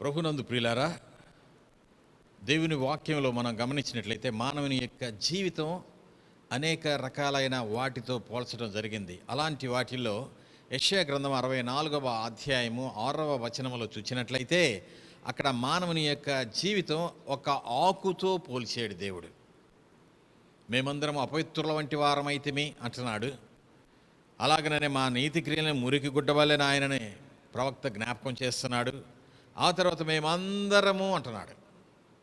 ప్రభునందు ప్రియులారా దేవుని వాక్యంలో మనం గమనించినట్లయితే మానవుని యొక్క జీవితం అనేక రకాలైన వాటితో పోల్చడం జరిగింది. అలాంటి వాటిల్లో యెషయా గ్రంథం అరవై నాలుగవ అధ్యాయము ఆరవ వచనములో చూచినట్లయితే అక్కడ మానవుని యొక్క జీవితం ఒక ఆకుతో పోల్చాడు దేవుడు. మేమందరం అపవిత్రుల వంటి వారమైతిమి అంటున్నాడు. అలాగనే మా నీతి క్రియలను మురికి గుడ్డవల్లే ఆయనని ప్రవక్త జ్ఞాపకం చేస్తున్నాడు. ఆ తర్వాత మేమందరము అంటున్నాడు.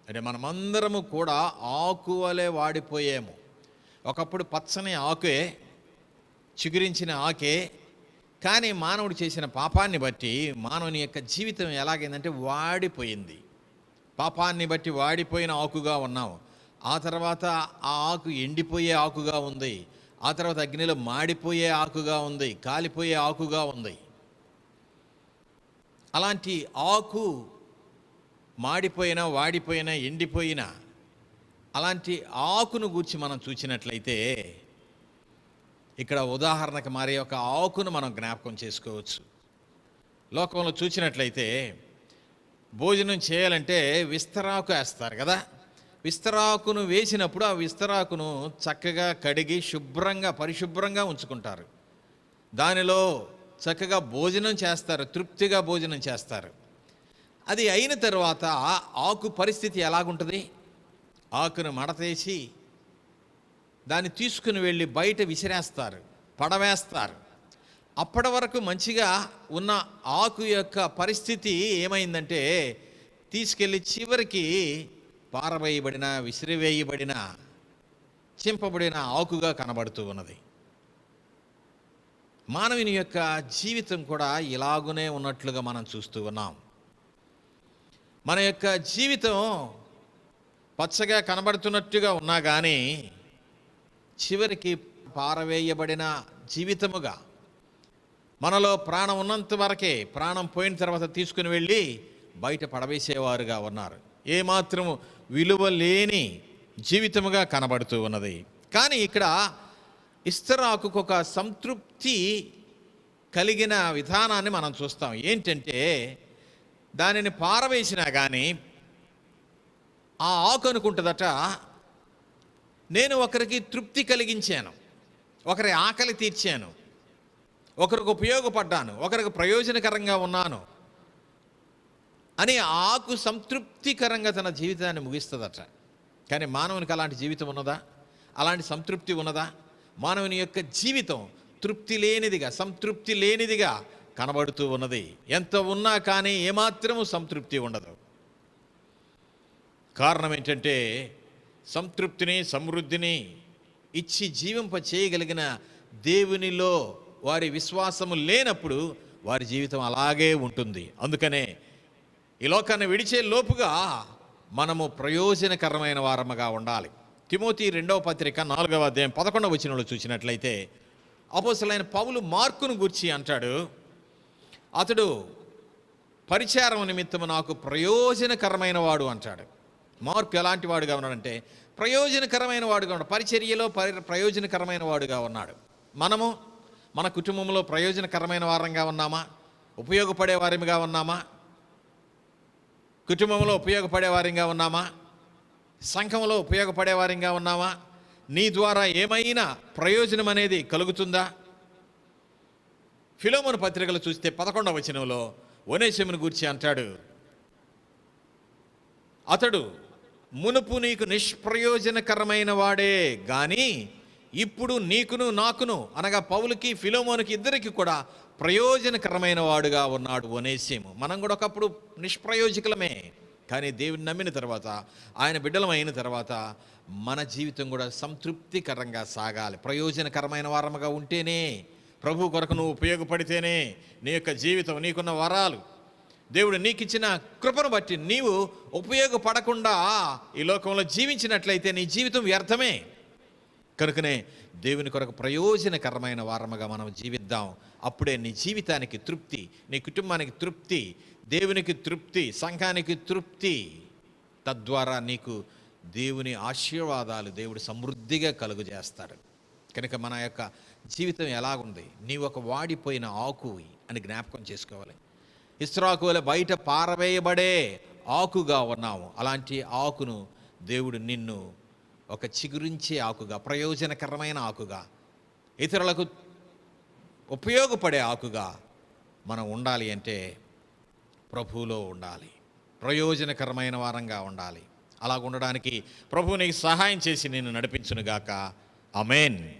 అంటే మనమందరము కూడా ఆకు వలె వాడిపోయాము. ఒకప్పుడు పచ్చని ఆకే చిగురించిన ఆకే కానీ మానవుడు చేసిన పాపాన్ని బట్టి మానవుని యొక్క జీవితం ఎలాగైందంటే వాడిపోయింది. పాపాన్ని బట్టి వాడిపోయిన ఆకుగా ఉన్నాము. ఆ తర్వాత ఆ ఆకు ఎండిపోయే ఆకుగా ఉంది. ఆ తర్వాత అగ్నిలో మాడిపోయే ఆకుగా ఉంది. కాలిపోయే ఆకుగా ఉంది. అలాంటి ఆకు మాడిపోయినా వాడిపోయినా ఎండిపోయినా అలాంటి ఆకును గూర్చి మనం చూసినట్లయితే ఇక్కడ ఉదాహరణకు మారే ఒక ఆకును మనం జ్ఞాపకం చేసుకోవచ్చు. లోకంలో చూసినట్లయితే భోజనం చేయాలంటే విస్తరాకు వేస్తారు కదా? విస్తరాకును వేసినప్పుడు ఆ విస్తరాకును చక్కగా కడిగి శుభ్రంగా పరిశుభ్రంగా ఉంచుకుంటారు. దానిలో చక్కగా భోజనం చేస్తారు తృప్తిగా భోజనం చేస్తారు. అది అయిన తర్వాత ఆకు పరిస్థితి ఎలాగుంటుంది? ఆకును మడతేసి దాన్ని తీసుకుని వెళ్ళి బయట విసిరేస్తారు పడవేస్తారు. అప్పటి వరకు మంచిగా ఉన్న ఆకు యొక్క పరిస్థితి ఏమైందంటే తీసుకెళ్ళి చివరికి పారవేయబడిన విసిరివేయబడిన చింపబడిన ఆకుగా కనబడుతూ ఉన్నది. మానవుని యొక్క జీవితం కూడా ఇలాగునే ఉన్నట్లుగా మనం చూస్తూ ఉన్నాం. మన యొక్క జీవితం పచ్చగా కనబడుతున్నట్టుగా ఉన్నా కానీ చివరికి పారవేయబడిన జీవితముగా మనలో ప్రాణం ఉన్నంత వరకే ప్రాణం పోయిన తర్వాత తీసుకుని వెళ్ళి బయట పడవేసేవారుగా ఉన్నారు. ఏమాత్రం విలువ లేని జీవితముగా కనబడుతూ ఉన్నది. కానీ ఇక్కడ ఇస్తరాకు ఒక సంతృప్తి కలిగిన విధానాన్ని మనం చూస్తాం. ఏంటంటే దానిని పారవేసినా కానీ ఆ ఆకు అనుకుంటుందట నేను ఒకరికి తృప్తి కలిగించాను ఒకరి ఆకలి తీర్చాను ఒకరికి ఉపయోగపడ్డాను ఒకరికి ప్రయోజనకరంగా ఉన్నాను అని ఆకు సంతృప్తికరంగా తన జీవితాన్ని ముగిస్తుందట. కానీ మానవునికి అలాంటి జీవితం ఉన్నదా? అలాంటి సంతృప్తి ఉన్నదా? మానవుని యొక్క జీవితం తృప్తి లేనిదిగా సంతృప్తి లేనిదిగా కనబడుతూ ఉన్నది. ఎంత ఉన్నా కానీ ఏమాత్రము సంతృప్తి ఉండదు. కారణం ఏంటంటే సంతృప్తిని సమృద్ధిని ఇచ్చి జీవింప చేయగలిగిన దేవునిలో వారి విశ్వాసము లేనప్పుడు వారి జీవితం అలాగే ఉంటుంది. అందుకనే ఈ లోకాన్ని విడిచే లోపుగా మనము ప్రయోజనకరమైన వారముగా ఉండాలి. తిమోతి రెండవ పత్రిక నాలుగవ అధ్యాయం పదకొండవ వచనంలో చూసినట్లయితే అపోసలైన పౌలు మార్కును గూర్చి అంటాడు అతడు పరిచారం నిమిత్తము నాకు ప్రయోజనకరమైన వాడు అంటాడు. మార్కు ఎలాంటి వాడుగా ఉన్నాడంటే ప్రయోజనకరమైన వాడుగా ఉన్నాడు పరిచర్యలో పరి ప్రయోజనకరమైన వాడుగా ఉన్నాడు. మనము మన కుటుంబంలో ప్రయోజనకరమైన వారంగా ఉన్నామా? ఉపయోగపడే వారిగా ఉన్నామా? కుటుంబంలో ఉపయోగపడే వారిగా ఉన్నామా? సంఘంలో ఉపయోగపడేవారిగా ఉన్నామా నీ ద్వారా ఏమైనా ప్రయోజనం అనేది కలుగుతుందా? ఫిలోమోన్ పత్రికలు చూస్తే పదకొండవ వచనంలో ఒనేశమును గూర్చి అంటాడు. అతడు మునుపు నీకు నిష్ప్రయోజనకరమైన వాడే కానీ ఇప్పుడు నీకును నాకును అనగా పౌలుకి ఫిలోమోనికి ఇద్దరికి కూడా ప్రయోజనకరమైన వాడుగా ఉన్నాడు ఒనేసేము మనం కూడా ఒకప్పుడు నిష్ప్రయోజకులమే. కానీ దేవుని నమ్మిన తర్వాత ఆయన బిడ్డలమైన తర్వాత మన జీవితం కూడా సంతృప్తికరంగా సాగాలి. ప్రయోజనకరమైన వారముగా ఉంటేనే ప్రభు కొరకు నువ్వు ఉపయోగపడితేనే నీ యొక్క జీవితం నీకున్న వరాలు. దేవుడు నీకు ఇచ్చిన కృపను బట్టి నీవు ఉపయోగపడకుండా ఈ లోకంలో జీవించినట్లయితే నీ జీవితం వ్యర్థమే. కనుకనే దేవుని కొరకు ప్రయోజనకరమైన వారముగా మనం జీవిద్దాం. అప్పుడే నీ జీవితానికి తృప్తి నీ కుటుంబానికి తృప్తి దేవునికి తృప్తి సంఘానికి తృప్తి. తద్వారా నీకు దేవుని ఆశీర్వాదాలు దేవుడు సమృద్ధిగా కలుగు చేస్తాడు కనుక మన యొక్క జీవితం ఎలాగుంది? నీవు ఒక వాడిపోయిన ఆకు అని జ్ఞాపకం చేసుకోవాలి. ఇస్రాకు బయట పారవేయబడే ఆకుగా ఉన్నాము అలాంటి ఆకును దేవుడు నిన్ను ఒక చిగురించే ఆకుగా ప్రయోజనకరమైన ఆకుగా ఇతరులకు ఉపయోగపడే ఆకుగా మనం ఉండాలి అంటే ప్రభువులో ఉండాలి. ప్రయోజనకరమైన వారంగా ఉండాలి. అలా ఉండడానికి ప్రభువు నీకు సహాయం చేసి నేను నడిపించునుగాక. అమేన్